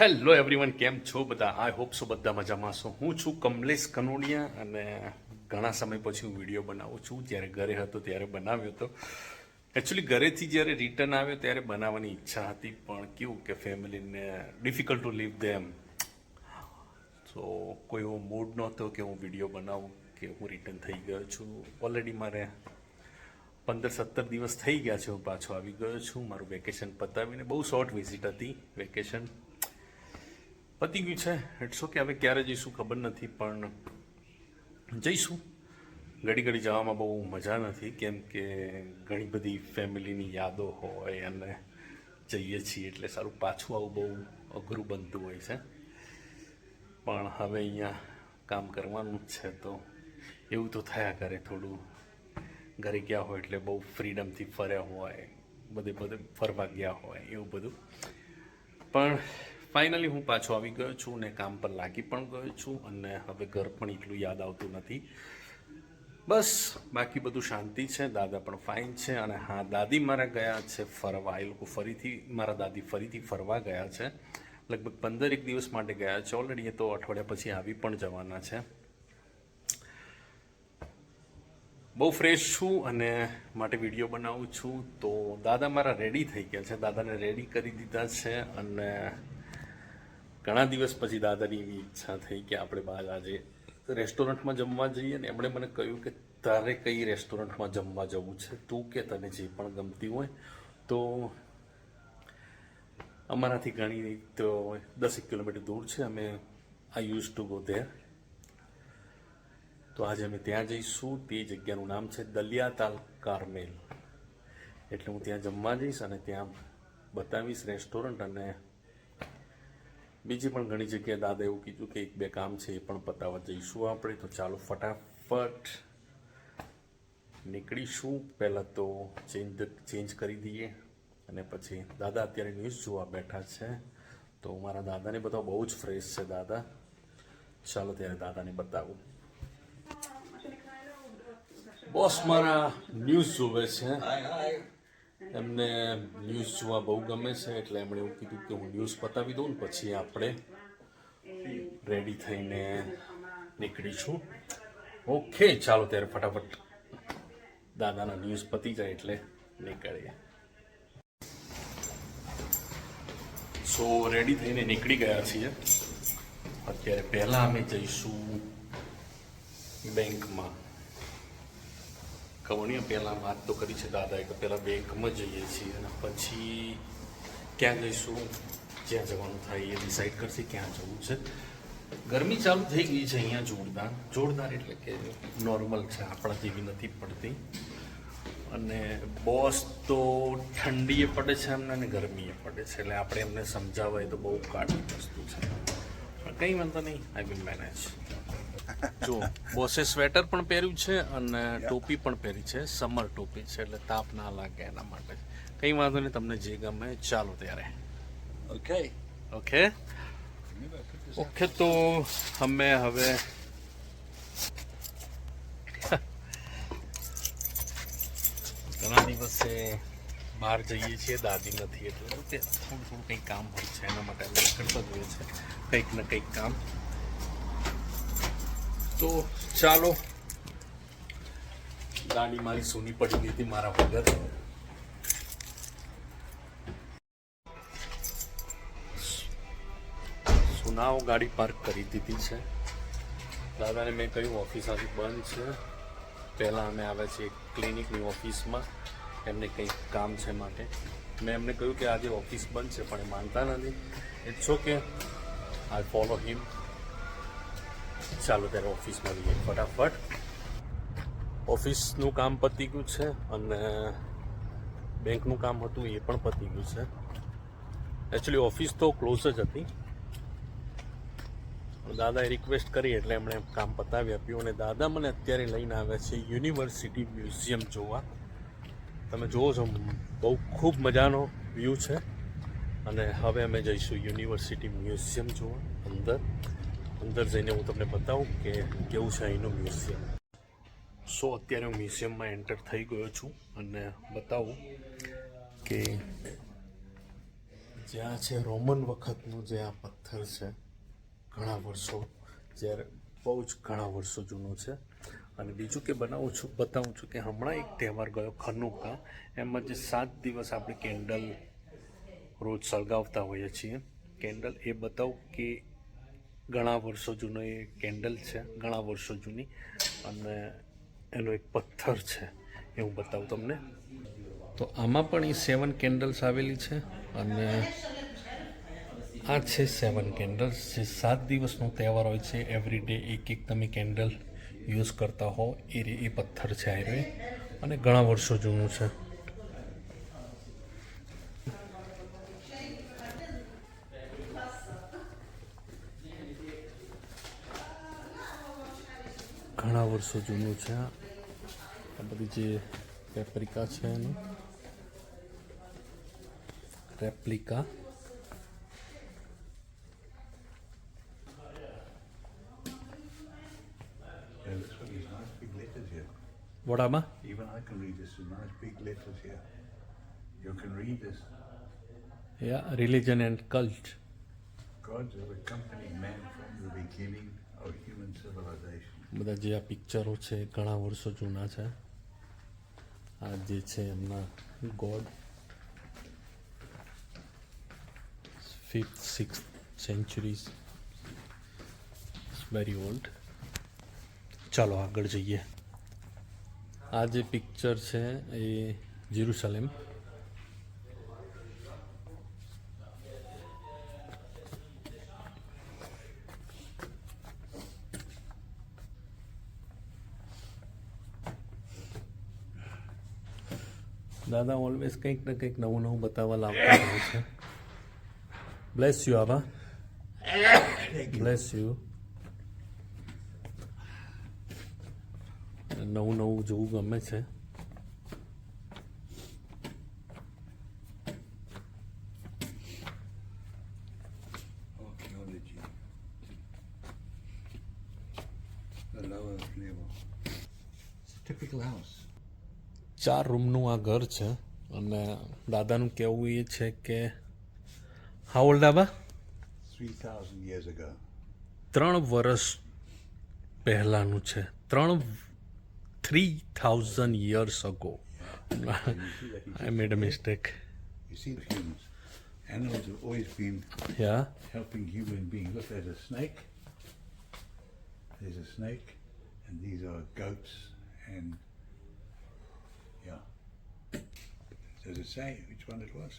Hello everyone કેમ છો બધા? આઈ હોપ સો બધા મજામાં છો. હું છું કમલેશ કનોડિયા અને ઘણા સમય પછી હું વીડિયો બનાવું છું. જ્યારે ઘરે હતો ત્યારે બનાવ્યો હતો એકચ્યુઅલી ઘરેથી જ્યારે રિટર્ન આવ્યો ત્યારે બનાવવાની ઈચ્છા હતી, પણ કેવું કે ફેમિલીને difficult to leave them so કોઈ એવો મૂડ નહોતો કે હું વીડિયો બનાવું, કે હું રિટર્ન થઈ ગયો છું. ઓલરેડી મારે પંદર સત્તર દિવસ થઈ ગયા છે. હું પાછો આવી ગયો છું. મારું વેકેશન પતાવીને બહુ શોર્ટ વિઝિટ હતી. વેકેશન પતી ગયું છે ઇટ્સ ઓકે હવે ક્યારે જઈશું ખબર નથી, પણ જઈશું. ઘડી ઘડી જવામાં બહુ મજા નથી, કેમ કે ઘણી બધી ફેમિલીની યાદો હોય અને જઈએ છીએ, એટલે સારું પાછું આવું બહુ અઘરું બનતું હોય છે. પણ હવે અહીંયા કામ કરવાનું જ છે, તો એવું તો થયા કરે થોડું. ઘરે ગયા હોય એટલે બહુ ફ્રીડમથી ફર્યા હોય, બધે બધે ફરવા ગયા હોય, એવું બધું. પણ ફાઇનલી હું પાછો આવી ગયો છું ને કામ પર લાગી પણ ગયો છું અને હવે ઘર પણ એટલું યાદ આવતું નથી. બસ, બાકી બધું શાંતિ છે, દાદા પણ ફાઇન છે અને હા, દાદી મારા ગયા છે ફરવા. એ લોકો ફરીથી, મારા દાદી ફરીથી ફરવા ગયા છે. લગભગ પંદર એક દિવસ માટે ગયા છે. ઓલરેડી એ તો અઠવાડિયા પછી આવી પણ જવાના છે. બહુ ફ્રેશ છું અને માટે વીડિયો બનાવું છું. તો દાદા મારા રેડી થઈ ગયા છે. દાદાને રેડી કરી દીધા છે અને ઘણા દિવસ પછી દાદાની એવી ઈચ્છા થઈ કે આપણે બહાર આજે રેસ્ટોરન્ટમાં જમવા જઈએ ને એમણે મને કહ્યું કે તારે કઈ રેસ્ટોરન્ટમાં જમવા જવું છે? તું કે તને જે પણ ગમતી હોય. તો અમારાથી ઘણી તો દસેક કિલોમીટર દૂર છે. અમે I use to go there. તો આજે અમે ત્યાં જઈશું. તે જગ્યાનું નામ છે દલિયાતાલ કારમેલ. એટલે હું ત્યાં જમવા જઈશ અને ત્યાં બતાવીશ રેસ્ટોરન્ટ અને બીજી પણ ઘણી જગ્યાએ દાદા એવું કીધું કે એક બે કામ છે એ પણ પતાવવા જઈશું આપણે. તો ચાલો ફટાફટ નીકળીશું. પહેલાં તો ચેન્જ ચેન્જ કરી દઈએ અને પછી દાદા અત્યારે ન્યૂઝ જોવા બેઠા છે. તો મારા દાદાને બધા બહુ જ ફ્રેશ છે દાદા. ચાલો ત્યારે દાદાને બતાવું. બોસ મારા ન્યૂઝ જોવે છે. એમને ન્યૂઝ જોવા બહુ ગમે છે, એટલે એમણે એવું કીધું કે હું ન્યૂઝ પતાવી દઉં ને પછી આપણે રેડી થઈને નીકળીશું. ઓકે ચાલો ત્યારે ફટાફટ દાદાના ન્યૂઝ પતી જાય એટલે નીકળીએ. સો રેડી થઈને નીકળી ગયા છીએ. અત્યારે પહેલાં અમે જઈશું બેંકમાં. ખબર પહેલાં વાત તો કરી છે દાદાએ કે પહેલાં બેંકમાં જઈએ છીએ અને પછી ક્યાં જઈશું, જ્યાં જવાનું થાય એ ડિસાઈડ કરશે ક્યાં જવું છે. ગરમી ચાલુ થઈ ગઈ છે અહીંયા જોરદાર. જોરદાર એટલે કે નોર્મલ છે, આપણા જેવી નથી પડતી. અને બોસ તો ઠંડીએ પડે છે એમને અને ગરમીએ પડે છે. એટલે આપણે એમને સમજાવાય તો બહુ કાઢી વસ્તુ છે. કંઈ વાંધો નહીં આઈ વિલ મેનેજ જો બોસે સ્વેટર પણ પહેર્યું છે અને ટોપી પણ પહેરી છે સમર ટોપી છે એટલે તાપ ના લાગે એના માટે. કંઈ વાંધો નહીં તમને જે ગમે ચાલો ત્યારે. ઓકે ઓકે ઓકે તો અમે હવે ઘણા દિવસે બહાર જઈએ છીએ દાદી નથી એટલે થોડું થોડું કંઈક કામ હોય છે એના માટે અમે કરતા જોઈએ છીએ કંઈક ને કંઈક કામ. તો ચાલો. ગાડી મારી સોની પડી ગઈ હતી મારા વગર. સુનાઓ ગાડી પાર્ક કરી દીધી છે. દાદાને મેં કહ્યું ઓફિસ આજે બંધ છે. પહેલાં અમે આવ્યા છીએ ક્લિનિકની ઓફિસમાં એમને કંઈક કામ છે માટે. મેં એમને કહ્યું કે આજે ઓફિસ બંધ છે, પણ એ માનતા નથી. It's okay I follow him ચાલો ત્યારે ઓફિસમાં જઈએ ફટાફટ. ઓફિસનું કામ પતી ગયું છે અને બેંકનું કામ હતું એ પણ પતી ગયું છે. એકચ્યુઅલી ઓફિસ તો ક્લોઝ જ હતી. દાદાએ રિક્વેસ્ટ કરી એટલે એમણે કામ પતાવી આપ્યું અને દાદા મને અત્યારે લઈને આવ્યા છે યુનિવર્સિટી મ્યુઝિયમ જોવા. તમે જુઓ છો, બહુ ખૂબ મજાનો વ્યૂ છે. અને હવે અમે જઈશું યુનિવર્સિટી મ્યુઝિયમ જોવા અંદર. અંદર જઈને હું તમને બતાવું કે કેવું છે અહીંનું મ્યુઝિયમ. સો અત્યારે હું મ્યુઝિયમમાં એન્ટર થઈ ગયો છું અને બતાવું કે જ્યાં છે રોમન વખતનું જે આ પથ્થર છે, ઘણા વર્ષો જ્યારે બહુ જ ઘણા વર્ષો જૂનું છે. અને બીજું કે બનાવું છું, બતાવું છું કે હમણાં એક તહેવાર ગયો ખનુકા. એમાં જે સાત દિવસ આપણે કેન્ડલ રોજ સળગાવતા હોઈએ છીએ. કેન્ડલ એ બતાવું કે ઘણા વર્ષો જૂનો એ કેન્ડલ છે, ઘણા વર્ષો જૂની. અને એનો એક પથ્થર છે, એ હું બતાવું તમને. તો આમાં પણ એ સેવન કેન્ડલ્સ આવેલી છે અને આ છે સેવન કેન્ડલ્સ. જે સાત દિવસનો તહેવાર હોય છે એવરી ડે એક એક તમે કેન્ડલ યુઝ કરતા હો, એ એ પથ્થર છે આ અને ઘણા વર્ષો જૂનું છે. ઘણા વર્ષો જૂનું છે આ આ બધી જે પેપ્રિકા છે એનું replica Yeah, this one is nice big letters here. વડામાં Even I can read this with nice big letters here. You can read this. Yeah religion and cult Gods have accompanied man from the beginning of human civilization. બધા જે આ પિક્ચરો છે, ઘણા વર્ષો જૂના છે. આ જે છે એમના god. Fifth six centuries very old ચાલો આગળ જઈએ. આ જે પિક્ચર છે એ જેરુસલેમ. દાદા ઓલવેઝ કંઈક ને કંઈક નવું નવું બતાવવા લાવતા હોય છે. બ્લેસ યુ આવા બ્લેસ યુ નવું નવું જોવું ગમે છે. Typical house. ચાર રૂમનું આ ઘર છે અને દાદાનું કહેવું એ છે કે હા ઓલ્ડ આબા 3,000 years ago. ત્રણ વર્ષ પહેલાંનું છે ત્રણ three thousand years ago I made a mistake. Animals have always been yeah. helping human beings. Look, there's a snake. There's a snake, and these are goats, and yeah. Does it say which one it was?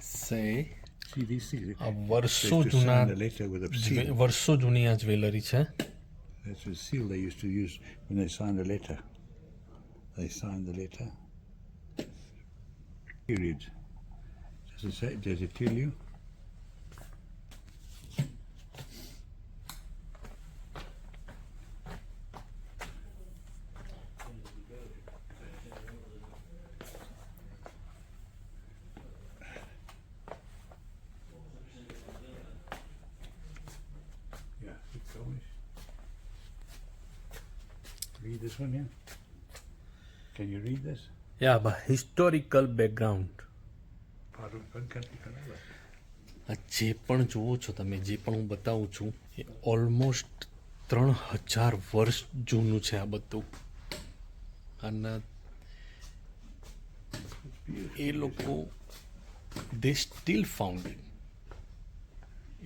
સે See these things. આ વર્ષો They used to જૂના sign a letter with a seal. વર્ષો જૂની આ jewellery છે That's a seal they used to use when they signed a letter. They signed the letter. Period. Does it say? Does it tell you? Read this one here. Can you read this? Yeah, but historical background Part of one country to આ જે પણ જુઓ છો તમે જે પણ હું બતાવું છું એ ઓલમોસ્ટ ત્રણ હજાર વર્ષ જૂનું છે આ બધું. અને એ લોકો દે સ્ટીલ ફાઉન્ડેડ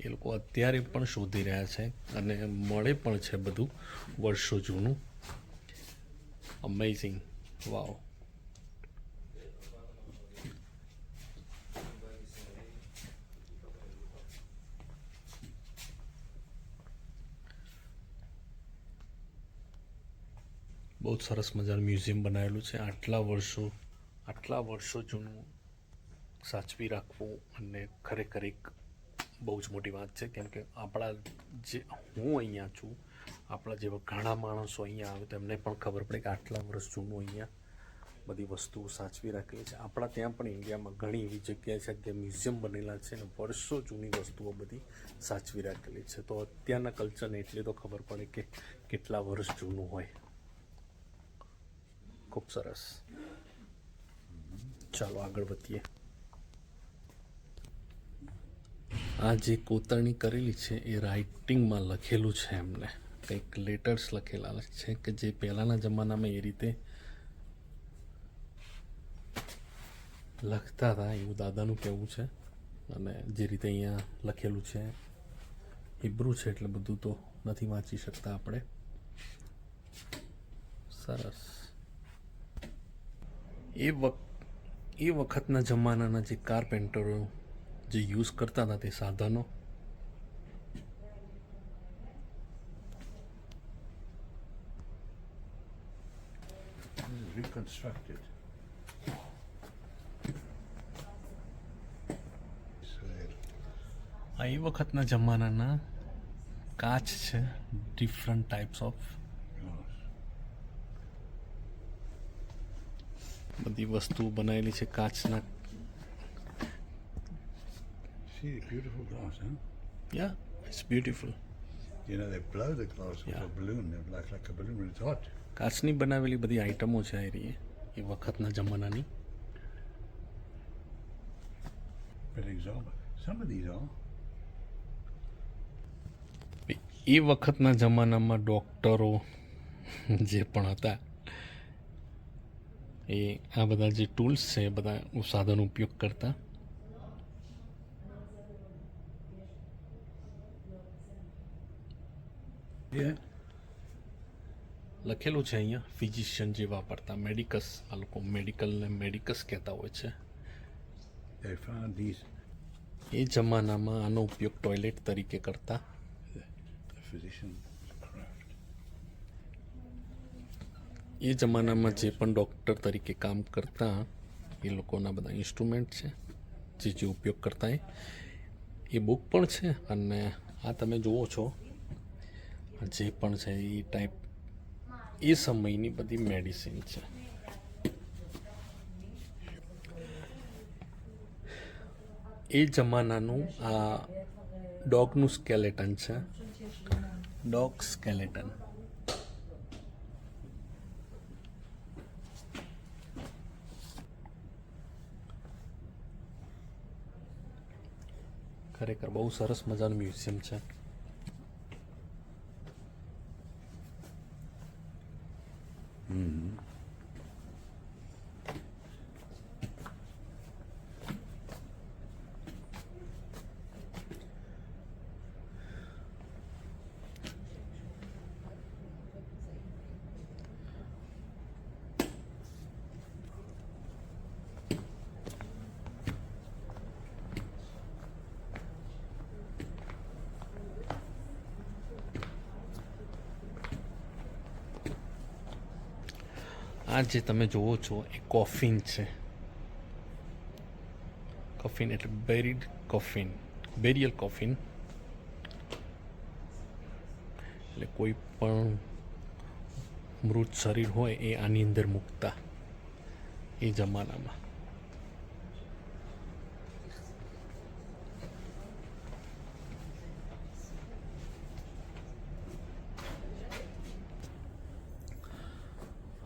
એ લોકો અત્યારે પણ શોધી રહ્યા છે અને મળે પણ છે બધું વર્ષો જૂનું. અમેઝિંગ વાવ બહુ સરસ મજાનું મ્યુઝિયમ બનાવેલું છે. આટલા વર્ષો આટલા વર્ષો જૂનું સાચવી રાખવું અને ખરેખર એક બહુ જ મોટી વાત છે. કેમ કે આપણા જે હું અહીંયા છું આપણા જેવા ઘણા માણસો અહીંયા આવે તો એમને પણ ખબર પડે કે આટલા વર્ષ જૂનું અહીંયા બધી વસ્તુઓ સાચવી રાખેલી છે. આપણા ત્યાં પણ ઇન્ડિયામાં ઘણી એવી જગ્યા છે કે મ્યુઝિયમ બનેલા છે અને વર્ષો જૂની વસ્તુઓ બધી સાચવી રાખેલી છે. તો અત્યારના કલ્ચરને એટલી તો ખબર પડે કે કેટલા વર્ષ જૂનું હોય. ખૂબ સરસ. ચાલો આગળ વધીએ. આ જે કોતરણી કરેલી છે એ રાઇટિંગમાં લખેલું છે એમને. કંઈક લેટર્સ લખેલા છે કે જે પહેલાંના જમાનામાં એ રીતે લખતા હતા એવું દાદાનું કહેવું છે. અને જે રીતે અહીંયા લખેલું છે હિબ્રુ છે એટલે બધું તો નથી વાંચી શકતા આપણે. સરસ. એ વખ એ વખતના જમાનાના જે કાર્પેન્ટરો જે યુઝ કરતા હતા તે સાધનો This આ એ વખતના જમાનાના કાચ છે ડિફરન્ટ ટાઈપ્સ ઓફ. બધી વસ્તુઓ બનાવેલી છે કાચના See the beautiful glass, huh? Yeah it's beautiful Yeah. it's. કાચની બનાવેલી બધી આઈટમો છે આ રહી એ વખતના જમાનાની. એ વખતના જમાનામાં ડૉક્ટરો જે પણ હતા એ આ બધા જે ટૂલ્સ છે એ બધા સાધનો ઉપયોગ કરતા. Yeah. લખેલું છે અહીંયા ફિઝિશિયન જે વાપરતા મેડિકસ આ લોકો મેડિકલને મેડિકસ કહેતા હોય છે એ જમાનામાં આનો ઉપયોગ ટોયલેટ તરીકે કરતા. એ જમાનામાં જે પણ ડૉક્ટર તરીકે કામ કરતા એ લોકોના બધા ઇન્સ્ટ્રુમેન્ટ છે જે જે ઉપયોગ કરતા એ એ બુક પણ છે અને આ તમે જુઓ છો જે પણ છે એ ટાઈપ એ સમયની બધી મેડિસિન છે. એ જમાનાનું આ ડોગનું સ્કેલેટન છે. ડોગ સ્કેલેટન ખરેખર બહુ સરસ મજાનું મ્યુઝિયમ છે. આ જે તમે જુઓ છો, એ કોફિન છે. કોફિન એટલે બેરીડ કોફિન. બેરિયલ કોફિન. એટલે કોઈ પણ મૃત શરીર હોય એ આની અંદર મૂકતા, એ જમાનામાં.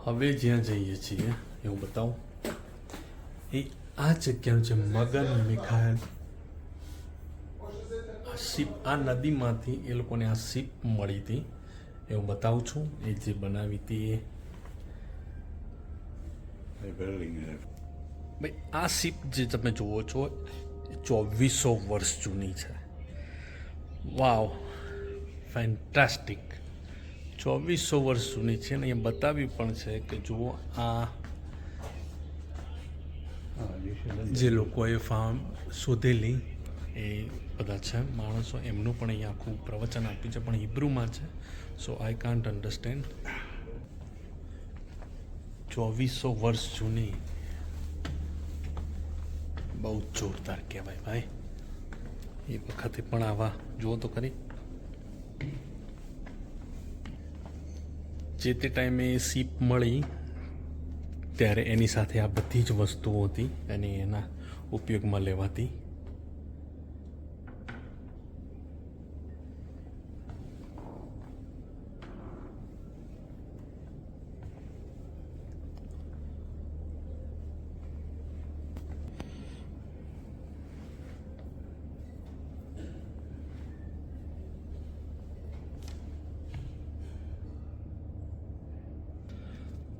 હવે જ્યાં જઈએ છીએ એ હું બતાવું. એ આ જગ્યાનું છે મગન મિખાયલ આ શીપ આ નદીમાંથી એ લોકોને આ શીપ મળી હતી. એ હું બતાવું છું. એ જે બનાવી હતી એ. ભાઈ આ શીપ જે તમે જુઓ છો એ ચોવીસો વર્ષ જૂની છે. વાવ ફેન્ટાસ્ટિક ચોવીસો વર્ષ જૂની છે અને અહીંયા બતાવ્યું પણ છે કે જુઓ આ જે લોકોએ ફાર્મ શોધેલી એ બધા છે, માણસો એમનું પણ અહીંયા આખું પ્રવચન આપ્યું છે, પણ હિબ્રુમાં છે. સો આઈ કાન્ટ અન્ડરસ્ટેન્ડ ચોવીસો વર્ષ જૂની. બહુ જોરદાર કહેવાય ભાઈ. એ વખતે પણ આવા. જુઓ તો ખરી. જે તે ટાઈમે સીપ મળી, ત્યારે એની સાથે આ બધી જ વસ્તુઓ હતી અને એના ઉપયોગમાં લેવાતી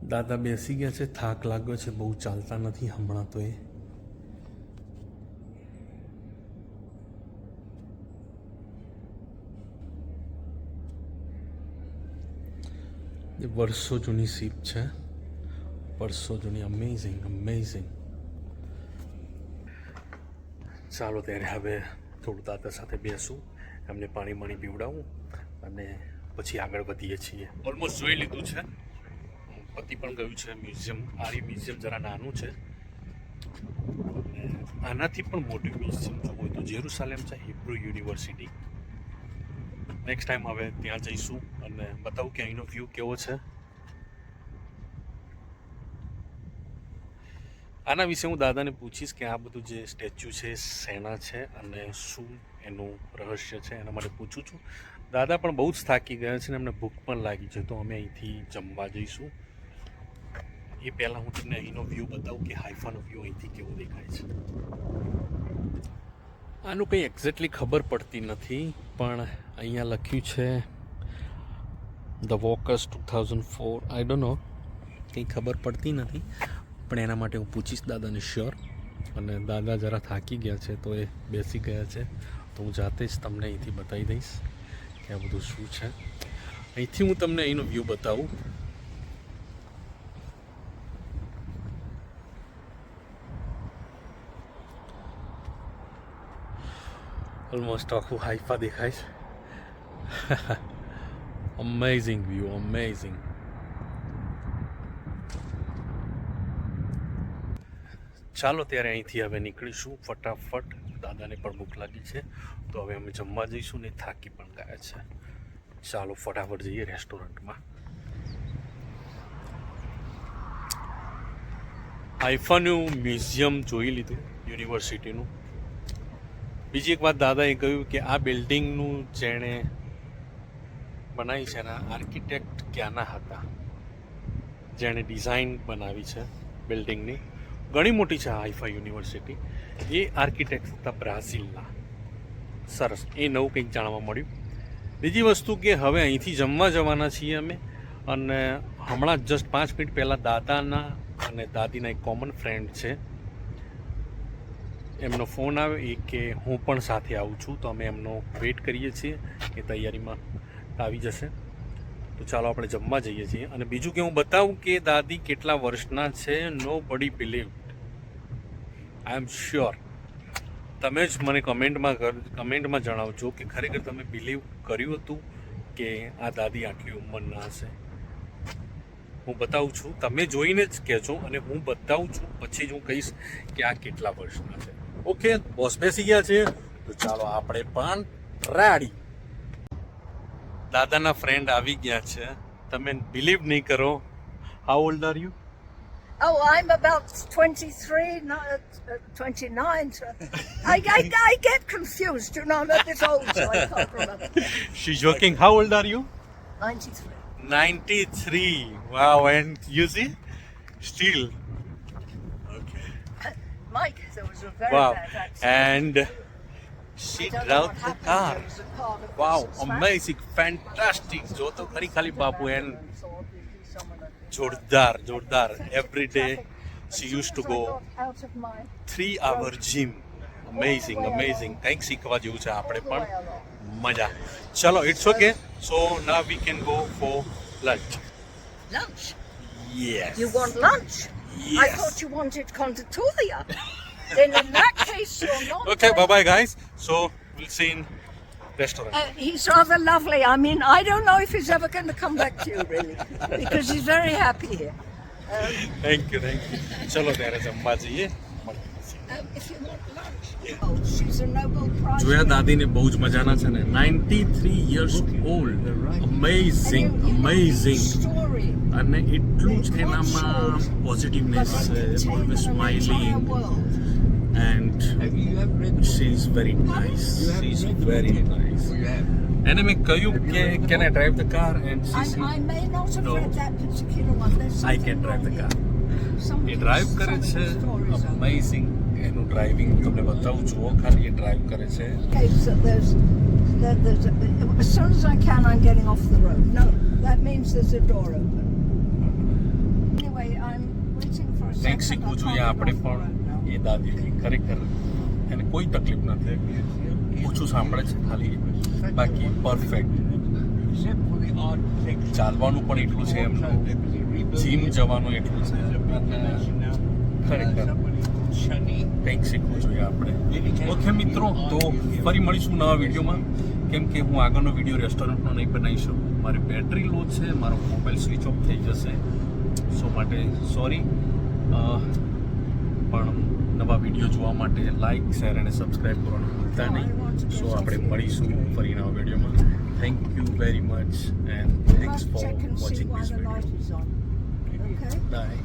દાદા બેસી ગયા છે, થાક લાગ્યો છે, બહુ ચાલતા નથી હમણાં તો એ. વર્ષો જૂની સીપ છે. વર્ષો જૂની અમેઝિંગ અમેઝિંગ ચાલો ત્યારે હવે થોડું દાદા સાથે બેસું, એમને પાણી પાણી પીવડાવું અને પછી આગળ વધીએ છીએ. ઓલમોસ્ટ જોઈ લીધું છે. પતિ પણ ગયું છે મ્યુઝિયમ. આરી મ્યુઝિયમ જરા નાનું છે. આનાથી પણ મોટું મ્યુઝિયમ જોવું હોય તો જેરુસાલેમ છે, હિબ્રુ યુનિવર્સિટી. નેક્સ્ટ ટાઈમ હવે ત્યાં જઈશું અને બતાવું કે અહીંનો વ્યૂ કેવો છે. આના વિશે હું દાદાને પૂછીશ કે આ બધું જે સ્ટેચ્યુ છે, સેના છે અને શું એનું રહસ્ય છે એના માટે પૂછું છું. દાદા પણ બહુ જ થાકી ગયા છે ને એમને ભૂખ પણ લાગી છે, તો અમે અહીંથી જમવા જઈશું. એ પહેલાં હું તમને અહીંનો વ્યૂ બતાવું કે હાઈફાનો વ્યૂ અહીંથી કેવો દેખાય છે. આનું કંઈ એક્ઝેક્ટલી ખબર પડતી નથી, પણ અહીંયા લખ્યું છે the walkers two thousand four I don't know કંઈ ખબર પડતી નથી, પણ એના માટે હું પૂછીશ દાદાને શ્યોર અને દાદા જરા થાકી ગયા છે, તો એ બેસી ગયા છે. તો હું જાતે જ તમને અહીંથી બતાવી દઈશ કે આ બધું શું છે. અહીંથી હું તમને અહીંનો વ્યૂ બતાવું. ઓલમોસ્ટ આખું હાઈફા દેખાય છે અમેઝિંગ વ્યૂ અમેઝિંગ ચાલો ત્યારે અહીંથી હવે નીકળીશું ફટાફટ. દાદાને પણ ભૂખ લાગી છે. તો હવે અમે જમવા જઈશું ને થાકી પણ ગયા છે. ચાલો ફટાફટ જઈએ રેસ્ટોરન્ટમાં. હાઈફાનું મ્યુઝિયમ જોઈ લીધું, યુનિવર્સિટીનું. બીજી એક વાત દાદાએ કહ્યું કે આ બિલ્ડિંગનું જેણે બનાવી છે એના આર્કિટેક્ટ ક્યાંના હતા? જેણે ડિઝાઇન બનાવી છે બિલ્ડિંગની. ઘણી મોટી છે હાઈફા યુનિવર્સિટી. એ આર્કિટેક્ટ હતા બ્રાઝિલના. સરસ. એ નવું કંઈક જાણવા મળ્યું. બીજી વસ્તુ કે હવે અહીંથી જમવા જવાના છીએ અમે. અને હમણાં જસ્ટ પાંચ મિનિટ પહેલાં દાદાના અને દાદીના એક કોમન ફ્રેન્ડ છે એમનો ફોન આવ્યો એ કે હું પણ સાથે આવું છું, તો અમે એમનો વેઇટ કરીએ છીએ એ તૈયારીમાં આવી જશે. તો ચાલો આપણે જમવા જઈએ છીએ. અને બીજું કે હું બતાવું કે દાદી કેટલા વર્ષના છે નો બડી બિલીવ આઈ એમ શ્યોર તમે જ મને કમેન્ટમાં કમેન્ટમાં જણાવજો કે ખરેખર તમે બિલીવ કર્યું હતું કે આ દાદી આટલી ઉંમરના હશે. હું બતાવું છું. તમે જોઈને જ કહેજો અને હું બતાવું છું, પછી જ હું કહીશ કે આ કેટલા વર્ષના છે. ઓકે બોસ બેસી ગયા છે તો ચાલો આપણે પણ રાડી દાદાના ફ્રેન્ડ આવી ગયા છે તમે બિલીવ નહીં કરો how old are you Oh, I'm about 23, no, uh, 29. So I, I, I get confused, you know, I'm a bit old, so I can't remember. She's joking. How old are you? 93. 93 wow and you see still okay Mike, there was a very wow bad accident. and she I don't know drove what the happened. car There was a car that wow was smashed. amazing fantastic જો તો ખરી ખાલી બાપુ એન So obviously someone had been જોરદાર જોરદાર hurt. every day she used to As I go got out of my three hour gym amazing amazing કંઈક શીખવા જેવું છે આપણે પણ મજા ચલો it's okay so now we can go for lunch lunch. yes You want lunch? I Yes. thought you wanted conditoria. then in that case, you're not. Okay, bye bye, guys. So we'll see in restaurant. Uh, he's rather lovely. I mean, I don't know if he's ever going to come back to you, really, because he's very happy here. Um, thank you, thank you. Chalo, there is a maji. Eh? Uh, if you want. જોયા. દાદીને બહુ જ મજાના છે ને 93 years old And amazing you- you know amazing his story. અને એટલું જ એનામાં પોઝિટિવનેસ છે haven't she's read the very book yet? nice Oh, you have? એને મેં કહ્યું કે read that particular one. There's I something can drive the wrong car here. Some- એ ડ્રાઈવ કરે છે અમેઝિંગ એનું ડ્રાઇવિંગ તમને બતાવું જુઓ ખાલી એ ડ્રાઈવ કરે છે that there's, a, as soon as I can, I'm getting off the road. No, that means there's a door open. કંઈક શીખવું જોઈએ આપણે પણ એ દાદીથી ખરેખર એને કોઈ તકલીફ નથી ઓછું સાંભળે છે ખાલી બાકી પરફેક્ટ for. ચાલવાનું પણ એટલું છે એમનું જીમ જવાનું એટલું છે ખરેખર કંઈક શીખવું જોઈએ આપણે. ઓકે મિત્રો તો ફરી મળીશું નવા વિડીયોમાં. કેમ કે હું આગળનો વીડિયો રેસ્ટોરન્ટનો નહીં બનાવી શકું. મારી બેટરી લો છે મારો મોબાઈલ સ્વિચ ઓફ થઈ જશે. સો માટે સોરી પણ નવા વીડિયો જોવા માટે લાઇક શેર અને સબસ્ક્રાઈબ કરવાનું ભૂલતા નહીં. સો આપણે મળીશું ફરી નવા વિડીયોમાં. Thank you very much and thanks for watching this video. Bye